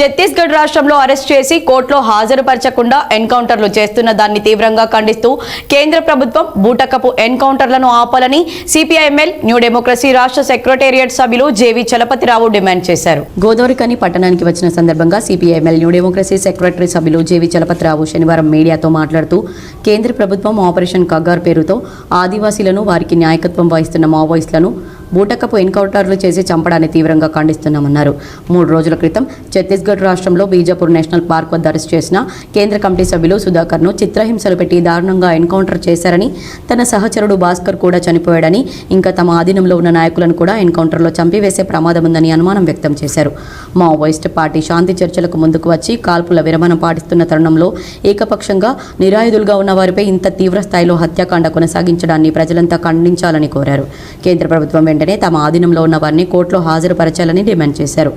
ఛత్తీస్గఢ్ రాష్ట్రంలో అరెస్ట్ చేసి కోర్టులో హాజరుపరచకుండా ఎన్కౌంటర్లు చేస్తున్న దాన్ని తీవ్రంగా ఖండిస్తూ కేంద్ర ప్రభుత్వం బూటకపు ఎన్కౌంటర్లను ఆపాలని సిపిఐఎంఎల్ న్యూ డెమోక్రసీ రాష్ట్ర సెక్రటేరియట్ సభ్యులు జేవి చలపతిరావు డిమాండ్ చేశారు. గోదావరికని పట్టణానికి వచ్చిన సందర్భంగా సిపిఐఎంఎల్ న్యూ డెమోక్రసీ సెక్రటరీ సభ్యులు జేవి చలపతిరావు శనివారం మీడియాతో మాట్లాడుతూ కేంద్ర ప్రభుత్వం ఆపరేషన్ కగ్గార్ పేరుతో ఆదివాసీలను వారికి నాయకత్వం వహిస్తున్న మావోయిస్టులను బూటకపు ఎన్కౌంటర్లు చేసి చంపడాన్ని తీవ్రంగా ఖండిస్తున్నామన్నారు. మూడు రోజుల క్రితం ఛత్తీస్గఢ్ రాష్ట్రంలో బీజాపూర్ నేషనల్ పార్క్ వద్ద అరెస్ట్ చేసిన కేంద్ర కమిటీ సభ్యులు సుధాకర్ను చిత్రహింసలు పెట్టి దారుణంగా ఎన్కౌంటర్ చేశారని తన సహచరుడు భాస్కర్ కూడా చనిపోయాడని ఇంకా తమ ఆధీనంలో ఉన్న నాయకులను కూడా ఎన్కౌంటర్లో చంపివేసే ప్రమాదం ఉందని అనుమానం వ్యక్తం చేశారు. మావోయిస్ట్ పార్టీ శాంతి చర్చలకు ముందుకు వచ్చి కాల్పుల విరమణ పాటిస్తున్న తరుణంలో ఏకపక్షంగా నిరాయుధులుగా ఉన్న వారిపై ఇంత తీవ్ర స్థాయిలో హత్యాకాండ కొనసాగించడాన్ని ప్రజలంతా ఖండించాలని కోరారు. కేంద్ర ప్రభుత్వం వెంటనే తమ ఆధీనంలో ఉన్న వారిని కోర్టులో హాజరుపరచాలని డిమాండ్ చేశారు.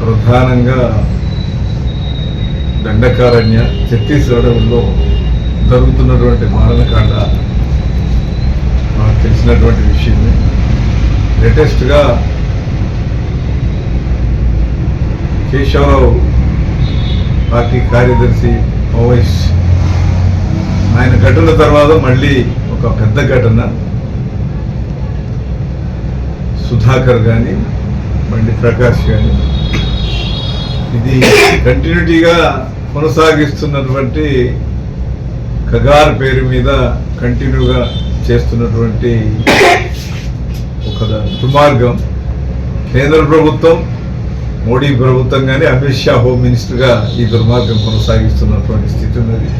ప్రధానంగా దండకారణ్య ఛత్తీస్గఢ్లో జరుగుతున్నటువంటి మారణకాండ మనకు తెలిసినటువంటి విషయమే. లేటెస్ట్గా కేశవరావు పార్టీ కార్యదర్శి ఓవైస్ ఆయన ఘటన తర్వాత మళ్ళీ ఒక పెద్ద ఘటన. సుధాకర్ కానీ బండి ప్రకాష్ కానీ ఇది కంటిన్యూటీగా కొనసాగిస్తున్నటువంటి కగార్ పేరు మీద కంటిన్యూగా చేస్తున్నటువంటి ఒక దుర్మార్గం. కేంద్ర ప్రభుత్వం మోడీ ప్రభుత్వం కానీ అమిత్ షా హోమ్ మినిస్టర్గా ఈ దుర్మార్గం కొనసాగిస్తున్నటువంటి స్థితి ఉన్నది.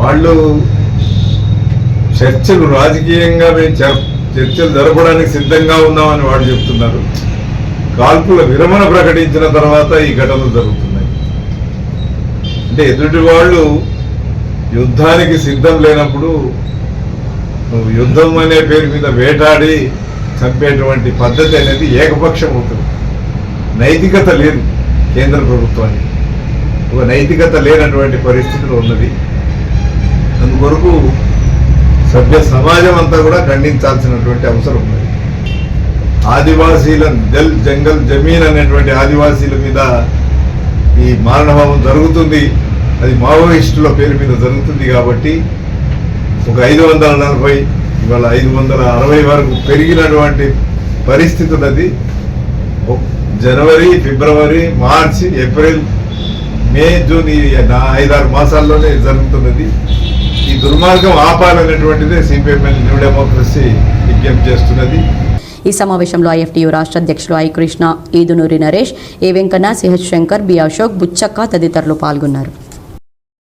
వాళ్ళు చర్చలు రాజకీయంగా మేము చర్చలు జరపడానికి సిద్ధంగా ఉన్నామని వాళ్ళు చెప్తున్నారు. కాల్పుల విరమణ ప్రకటించిన తర్వాత ఈ ఘటనలు జరుగుతున్నాయి. అంటే ఎదుటి వాళ్ళు యుద్ధానికి సిద్ధం లేనప్పుడు నువ్వు యుద్ధం అనే పేరు మీద వేటాడి చంపేటువంటి పద్ధతి అనేది ఏకపక్షం అవుతుంది నైతికత లేదు కేంద్ర ప్రభుత్వానికి. ఒక నైతికత లేనటువంటి పరిస్థితులు ఉన్నది. అందుకొరకు సభ్య సమాజం అంతా కూడా ఖండించాల్సినటువంటి అవసరం ఉన్నది ఆదివాసీల జల్ జంగల్ జమీన్ అనేటువంటి ఆదివాసీల మీద ఈ మారణభావం జరుగుతుంది. అది మావోయిస్టుల పేరు మీద జరుగుతుంది కాబట్టి ఒక ఐదు వందల నలభై ఇవాళ ఐదు వందల అరవై వరకు పెరిగినటువంటి పరిస్థితులు అది. జనవరి ఫిబ్రవరి మార్చి ఏప్రిల్ మే జూన్ ఈ ఐదారు మాసాల్లోనే జరుగుతున్నది. దుర్మార్గం ఆపాలనేటువంటిదే సిపిఎంఎల్ న్యూ డెమోక్రసీ విజ్ఞప్తి చేస్తున్నది. ఈ సమావేశంలో ఐఎఫ్టీయూ రాష్ట్ర అధ్యక్షులు I Krishna Edunuri Naresh A Venkanna CH Shankar B Ashok Buchakka తదితరులు పాల్గొన్నారు.